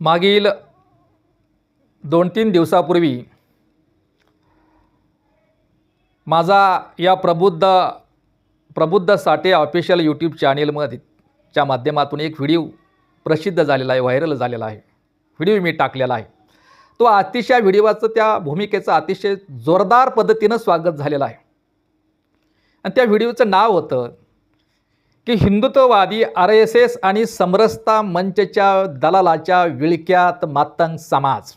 मागील दोन तीन दिवसापूर्वी माझा या प्रबुद्ध प्रबुद्ध साठे ऑफिशियल यूट्यूब चॅनेलमध्ये च्या माध्यमातून एक व्हिडिओ प्रसिद्ध झालेला आहे व्हायरल झालेला आहे. व्हिडिओ मी टाकलेला आहे. तो अतिशय व्हिडिओचं त्या भूमिकेचं अतिशय जोरदार पद्धतीनं स्वागत झालेलं आहे. आणि त्या व्हिडिओचं नाव होतं की हिंदुत्ववादी आर एस एस आणि समरसता मंचच्या दलालाच्या विळक्यात मातंग समाज.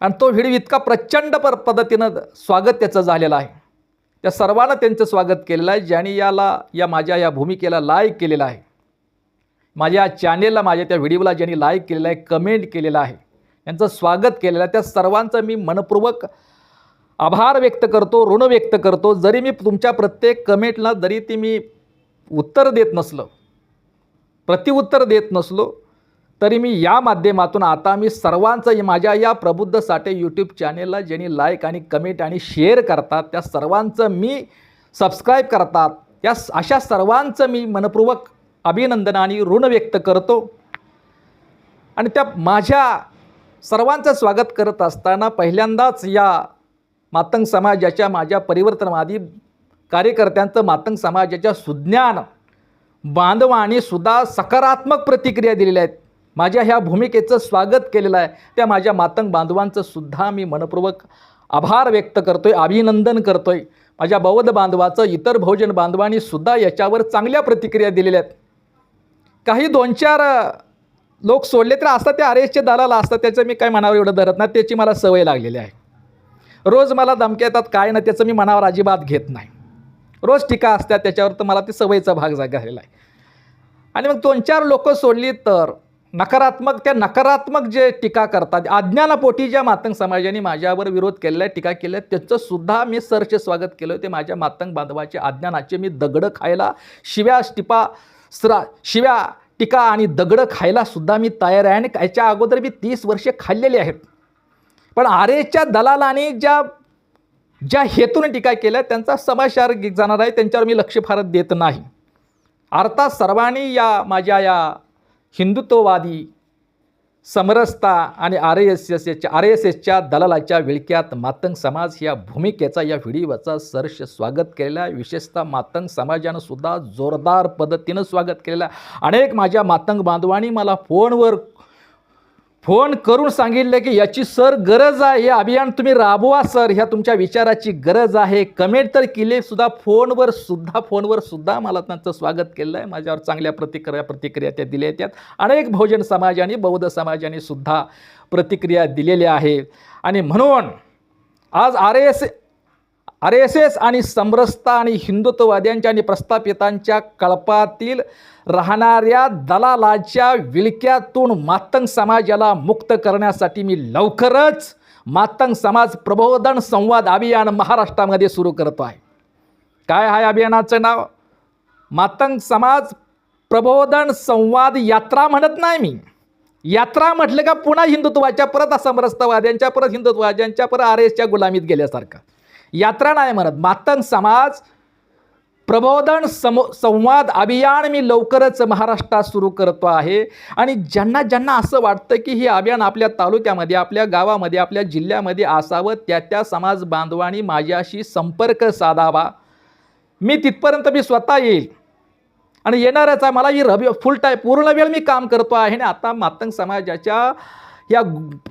आणि तो व्हिडिओ इतका प्रचंड पर पद्धतीनं स्वागत त्याचं झालेलं आहे. त्या सर्वांना त्यांचं स्वागत केलेलं आहे ज्यांनी याला या माझ्या या भूमिकेला लाईक केलेलं आहे. माझ्या चॅनेलला माझ्या त्या व्हिडिओला ज्यांनी लाईक केलेलं आहे कमेंट केलेलं आहे यांचं स्वागत केलेलं आहे त्या सर्वांचं मी मनपूर्वक आभार व्यक्त करतो ऋण व्यक्त करतो. जरी मी तुमच्या प्रत्येक कमेंटला जरी ती मी उत्तर देत नसलं प्रतिउत्तर देत नसलो तरी मी या माध्यमातून आता मी सर्वांचं माझ्या या प्रबुद्ध साठे यूट्यूब चॅनेलला ज्यांनी लाईक आणि कमेंट आणि शेअर करतात त्या सर्वांचं मी सबस्क्राईब करतात. या अशा सर्वांचं मी मनपूर्वक अभिनंदन आणि ऋण व्यक्त करतो. आणि त्या माझ्या सर्वांचं स्वागत करत असताना पहिल्यांदाच या मातंग समाजाच्या माझ्या परिवर्तनवादी कार्यकर्त्यांचं मातंग समाजाच्या सुज्ञान बांधवांनी सुद्धा सकारात्मक प्रतिक्रिया दिलेल्या आहेत. माझ्या ह्या भूमिकेचं स्वागत केलेलं आहे. त्या माझ्या मातंग बांधवांचं सुद्धा मी मनपूर्वक आभार व्यक्त करतो आहे अभिनंदन करतो आहे माझ्या बौद्ध बांधवाचं इतर बहुजन बांधवांनी सुद्धा याच्यावर चांगल्या प्रतिक्रिया दिलेल्या आहेत. काही दोन चार लोक सोडले तर असतात ते आर एसचे दलाल असतात त्याचं मी काय मनावर एवढं धरत नाही त्याची मला सवय लागलेली आहे. रोज मला धमक्या येतात काय ना त्याचं मी मनावर अजिबात घेत नाही. रोज टीका असतात त्याच्यावर तर मला ते सवयीचा भाग जा झालेला आहे. आणि मग दोन चार लोक सोडली तर नकारात्मक त्या नकारात्मक जे टीका करतात अज्ञानापोटी ज्या मातंग समाजाने माझ्यावर विरोध केलेला आहे टीका केल्या त्याचंसुद्धा मी सरचे स्वागत केलं ते माझ्या मातंग बांधवाचे अज्ञानाचे मी दगडं खायला शिव्या टिपा स्रा शिव्या टीका आणि दगडं खायला सुद्धा मी तयार आहे. आणि याच्या अगोदर मी तीस वर्षे खाल्लेली आहेत. पण आर एसच्या दलालाने ज्या ज्या हेतूने टीका केल्या त्यांचा समाचार जाणार आहे. त्यांच्यावर मी लक्ष फार देत नाही. अर्थात सर्वांनी या माझ्या या हिंदुत्ववादी समरसता आणि आर एस एस एसच्या आर एस एसच्या दलालाच्या विळक्यात मातंग समाज या भूमिकेचा या व्हिडिओचा सर्ष स्वागत केलेला आहे. विशेषतः मातंग समाजानं सुद्धा जोरदार पद्धतीनं स्वागत केलेलं आहे. अनेक माझ्या मातंग बांधवांनी मला फोनवर फोन करून सांगितलं की याची सर गरज आहे. हे अभियान तुम्ही राबवा सर. ह्या तुमच्या विचाराची गरज आहे. कमेंट तर केले सुद्धा. फोनवर सुद्धा फोनवर सुद्धा मला त्यांचं स्वागत केलं आहे माझ्यावर चांगल्या प्रतिक्रिया प्रतिक्रिया त्या दिल्या आहेत. अनेक बहुजन समाजाने बौद्ध समाजाने सुद्धा प्रतिक्रिया दिलेल्या आहेत आणि म्हणून आज R S R S S आणि समरसता आणि हिंदुत्ववाद्यांच्या आणि प्रस्थापितांच्या कळपातील राहणाऱ्या दलालाच्या विळक्यातून मातंग समाजाला मुक्त करण्यासाठी मी लवकरच मातंग समाज प्रबोधन संवाद अभियान महाराष्ट्रामध्ये सुरू करतो आहे. काय आहे अभियानाचं नाव? मातंग समाज प्रबोधन संवाद यात्रा म्हणत नाही मी. यात्रा म्हटलं का पुन्हा हिंदुत्वाच्या परत समरस्तवाद्यांच्या परत हिंदुत्ववाद्यांच्या परत आर एसच्या गुलामीत गेल्यासारखं. यात्रा नाही म्हणत. मातंग समाज प्रबोधन समो संवाद अभियान मी लवकरच महाराष्ट्रात सुरू करतो आहे. आणि ज्यांना ज्यांना असं वाटतं की हे अभियान आपल्या तालुक्यामध्ये आपल्या गावामध्ये आपल्या जिल्ह्यामध्ये असावं त्या त्या समाज बांधवांनी माझ्याशी संपर्क साधावा. मी तिथपर्यंत मी स्वतः येईल. आणि येणारच आहे. मला ही रवि फुल टाय पूर्ण वेळ मी काम करतो आहे. आणि आता मातंग समाजाच्या या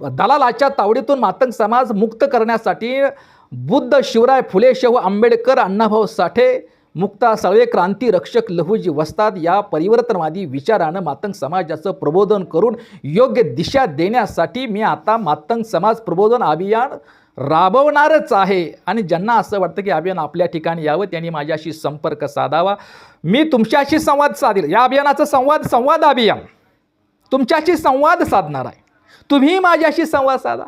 दलालाच्या तावडीतून मातंग समाज मुक्त करण्यासाठी बुद्ध शिवराय फुले शाहू आंबेडकर अण्णाभाऊ साठे मुक्ता सळवे क्रांती रक्षक लहूजी वस्ताद या परिवर्तनवादी विचारानं मातंग समाजाचं प्रबोधन करून योग्य दिशा देण्यासाठी मी आता मातंग समाज प्रबोधन अभियान राबवणारच आहे. आणि ज्यांना असं वाटतं की अभियान आपल्या ठिकाणी यावं त्यांनी माझ्याशी संपर्क साधावा. मी तुमच्याशी संवाद साधेल. या अभियानाचं संवाद संवाद अभियान. तुमच्याशी संवाद साधणार आहे. तुम्ही माझ्याशी संवाद साधा.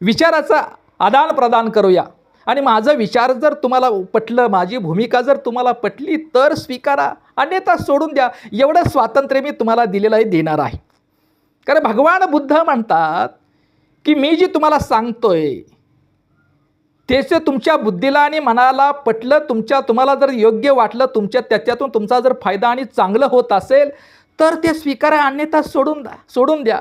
विचाराचा आदान प्रदान करूया. आणि माझं विचार जर तुम्हाला पटलं माझी भूमिका जर तुम्हाला पटली तर स्वीकारा. अन्यथा सोडून द्या. एवढं स्वातंत्र्य मी तुम्हाला दिलेलं आहे देणार आहे. कारण भगवान बुद्ध म्हणतात की मी जी तुम्हाला सांगतोय त्याचं तुमच्या बुद्धीला आणि मनाला पटलं तुमच्या तुम्हाला जर योग्य वाटलं तुमच्या त्याच्यातून तुमचा जर फायदा आणि चांगलं होत असेल तर ते स्वीकारा. अन्यथा सोडून द्या. सोडून द्या.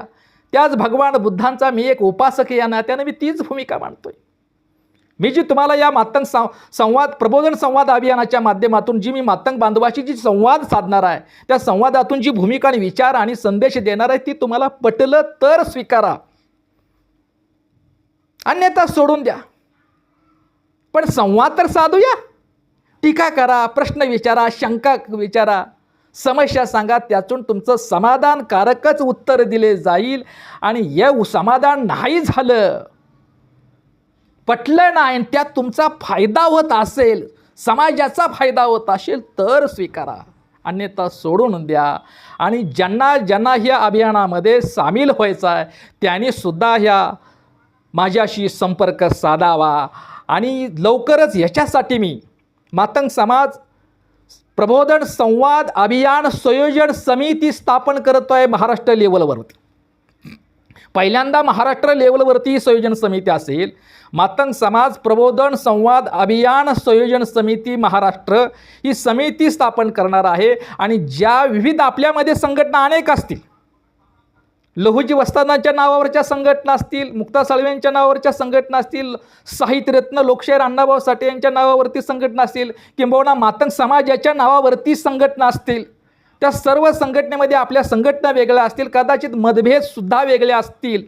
त्याच भगवान बुद्धांचा मी एक उपासक या नात्यानं मी तीच भूमिका मांडतोय. मी जी तुम्हाला या मातंग सं संवाद प्रबोधन संवाद अभियानाच्या माध्यमातून जी मी मातंग बांधवाशी जी संवाद साधणार आहे त्या संवादातून जी भूमिका आणि विचार आणि संदेश देणार आहे ती तुम्हाला पटलं तर स्वीकारा. अन्यथा सोडून द्या. पण संवाद तर साधूया. टीका करा प्रश्न विचारा शंका विचारा. समस्या सांगा त्यातून तुमचं समाधानकारकच उत्तर दिले जाईल. आणि हे समाधान नाही झालं पटलं नाही आणि त्यात तुमचा फायदा होत असेल समाजाचा फायदा होत असेल तर स्वीकारा. अन्यथा सोडून द्या. आणि ज्यांना ज्यांना ह्या अभियानामध्ये सामील व्हायचं आहे त्यांनी सुद्धा ह्या माझ्याशी संपर्क साधावा. आणि लवकरच ह्याच्यासाठी मी मातंग समाज प्रबोधन संवाद अभियान संयोजन समिती स्थापन करतो आहे महाराष्ट्र लेवलवरती. पहिल्यांदा महाराष्ट्र लेवलवरती ही संयोजन समिती असेल मातंग समाज प्रबोधन संवाद अभियान संयोजन समिती महाराष्ट्र ही समिती स्थापन करणार आहे. आणि ज्या विविध आपल्यामध्ये संघटना अनेक असतील लहुजी वस्तानाच्या नावावरच्या संघटना असतील मुक्ता साळवेंच्या नावावरच्या संघटना असतील साहित्यरत्न लोकशाहीर अण्णाभाऊ साठे यांच्या नावावरती संघटना असतील किंबहुना मातंग समाजाच्या नावावरती संघटना असतील. त्या सर्व संघटनेमध्ये आपल्या संघटना वेगळ्या असतील कदाचित मतभेदसुद्धा वेगळे असतील.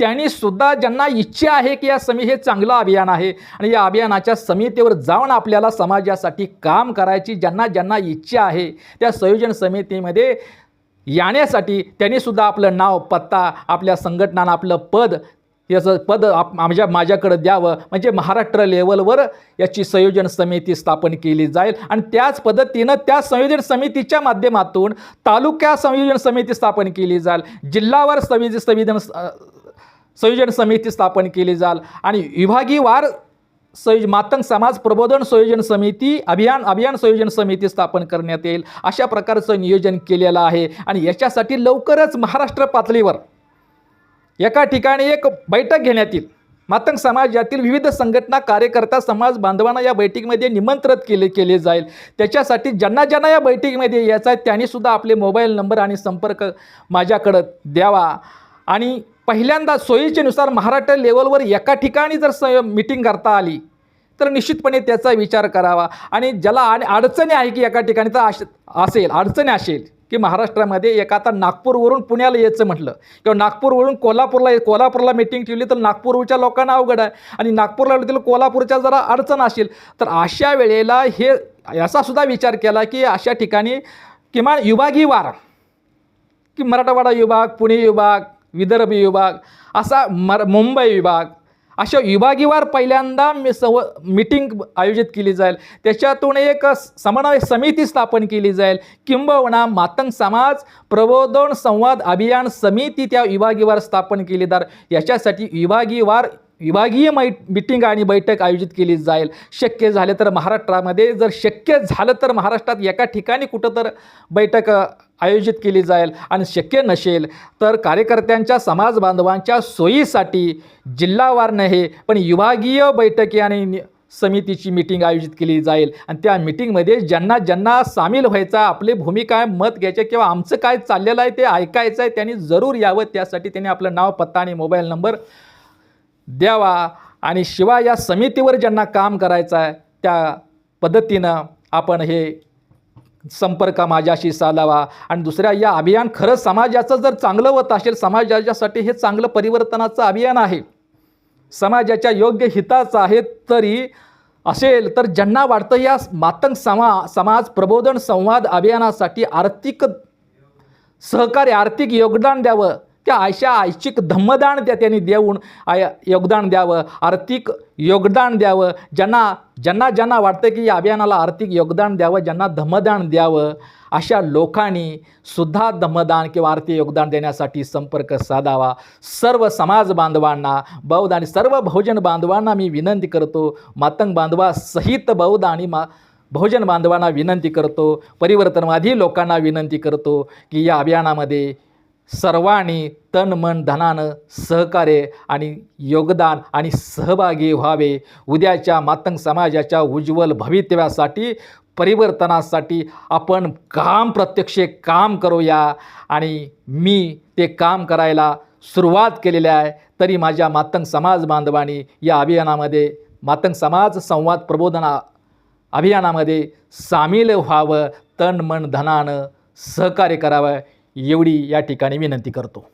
त्यांनी सुद्धा ज्यांना इच्छा आहे की या समी हे चांगलं अभियान आहे आणि या अभियानाच्या समितीवर जाऊन आपल्याला समाजासाठी काम करायची ज्यांना ज्यांना इच्छा आहे त्या संयोजन समितीमध्ये येण्यासाठी त्यांनी सुद्धा आपलं नाव पत्ता आपल्या संघटनानं आपलं पद याचं पद आप माझ्या माझ्याकडं द्यावं. म्हणजे महाराष्ट्र लेवलवर याची संयोजन समिती स्थापन केली जाईल. आणि त्याच पद्धतीनं त्या संयोजन समितीच्या माध्यमातून तालुक्या संयोजन समिती स्थापन केली जाईल. जिल्हावर संविज संविधान संयोजन समिती स्थापन केली जाईल. आणि विभागीवार संयोज मातंग समाज प्रबोधन संयोजन समिती अभियान अभियान संयोजन समिती स्थापन करण्यात येईल. अशा प्रकारचं नियोजन केलेलं आहे. आणि याच्यासाठी लवकरच महाराष्ट्र पातळीवर एका ठिकाणी एक बैठक घेण्यात येईल. मातंग समाजातील विविध संघटना कार्यकर्ता समाज बांधवांना या बैठकीमध्ये निमंत्रित केले केले जाईल. त्याच्यासाठी ज्यांना ज्यांना या बैठकीमध्ये यायचं आहे त्यांनीसुद्धा आपले मोबाईल नंबर आणि संपर्क माझ्याकडं द्यावा. आणि पहिल्यांदा सोयीच्यानुसार महाराष्ट्र लेवलवर एका ठिकाणी जर स मिटिंग करता आली तर निश्चितपणे त्याचा विचार करावा. आणि ज्याला आणि अडचणी आहे की एका ठिकाणी तर अश असेल अडचणी असेल की महाराष्ट्रामध्ये एक आता नागपूरवरून पुण्याला यायचं म्हटलं किंवा नागपूरवरून कोल्हापूरला कोल्हापूरला मिटिंग ठेवली तर नागपूरच्या लोकांना अवघड आहे. आणि नागपूरला तिला कोल्हापूरच्या जरा अडचण असेल तर अशा वेळेला हे याचा सुद्धा विचार केला की अशा ठिकाणी किमान विभागीवार की मराठवाडा विभाग पुणे विभाग विदर्भ विभाग असा मर मुंबई विभाग. अशा विभागीवार पहिल्यांदा मी सव मिटिंग आयोजित केली जाईल. त्याच्यातून एक समन्वय समिती स्थापन केली जाईल. किंबहुना मातंग समाज प्रबोधन संवाद अभियान समिती त्या विभागीवार स्थापन केली जाईल याच्यासाठी विभागीवार विभागीय मै मिटिंग आणि बैठक आयोजित केली जाईल. शक्य झाले तर महाराष्ट्रामध्ये जर शक्य झालं तर महाराष्ट्रात एका ठिकाणी कुठं तर बैठक आयोजित केली जाईल. आणि शक्य नसेल तर कार्यकर्त्यांच्या समाज बांधवांच्या सोयीसाठी जिल्हावार नाही पण विभागीय बैठकी आणि नि- समितीची मिटिंग आयोजित केली जाईल. आणि त्या मिटिंगमध्ये ज्यांना ज्यांना सामील व्हायचा आपली भूमिका आहे मत घ्यायचे किंवा आमचं काय चाललेलं आहे ते ऐकायचं आहे त्यांनी जरूर यावं. त्यासाठी त्यांनी आपलं नाव पत्ता आणि मोबाईल नंबर द्यावा. आणि शिवाय या समितीवर ज्यांना काम करायचं आहे त्या पद्धतीनं आपण हे संपर्क माझ्याशी साधावा. आणि दुसऱ्या या अभियान खरंच समाजाचं जर चांगलं होत असेल समाजाच्यासाठी हे चांगलं परिवर्तनाचं अभियान आहे. समाजाच्या योग्य हिताचं आहे तरी असेल तर ज्यांना वाटतं या मातंग समा समाज प्रबोधन संवाद अभियानासाठी आर्थिक सहकार्य आर्थिक योगदान द्यावं. त्या अशा ऐच्छिक धम्मदान त्या त्यांनी देऊन आय योगदान द्यावं आर्थिक योगदान द्यावं. ज्यांना ज्यांना ज्यांना वाटतं की या अभियानाला आर्थिक योगदान द्यावं ज्यांना धम्मदान द्यावं अशा लोकांनी सुद्धा धम्मदान किंवा आर्थिक योगदान देण्यासाठी संपर्क साधावा. सर्व समाज बांधवांना बौद्ध आणि सर्व बहुजन बांधवांना मी विनंती करतो मातंग बांधवा सहित बौद्ध आणि मा बहुजन बांधवांना विनंती करतो परिवर्तनवादी लोकांना विनंती करतो की या अभियानामध्ये सर्वांनी तन मन धनानं सहकार्य आणि योगदान आणि सहभागी व्हावे. उद्याच्या मातंग समाजाच्या उज्ज्वल भवितव्यासाठी परिवर्तनासाठी आपण काम प्रत्यक्ष काम करूया. आणि मी ते काम करायला सुरुवात केलेली आहे. तरी माझ्या मातंग समाज बांधवांनी या अभियानामध्ये मातंग समाज संवाद प्रबोधना अभियानामध्ये सामील व्हावं. तन मन धनानं सहकार्य करावं. एवढी या ठिकाणी विनंती करतो.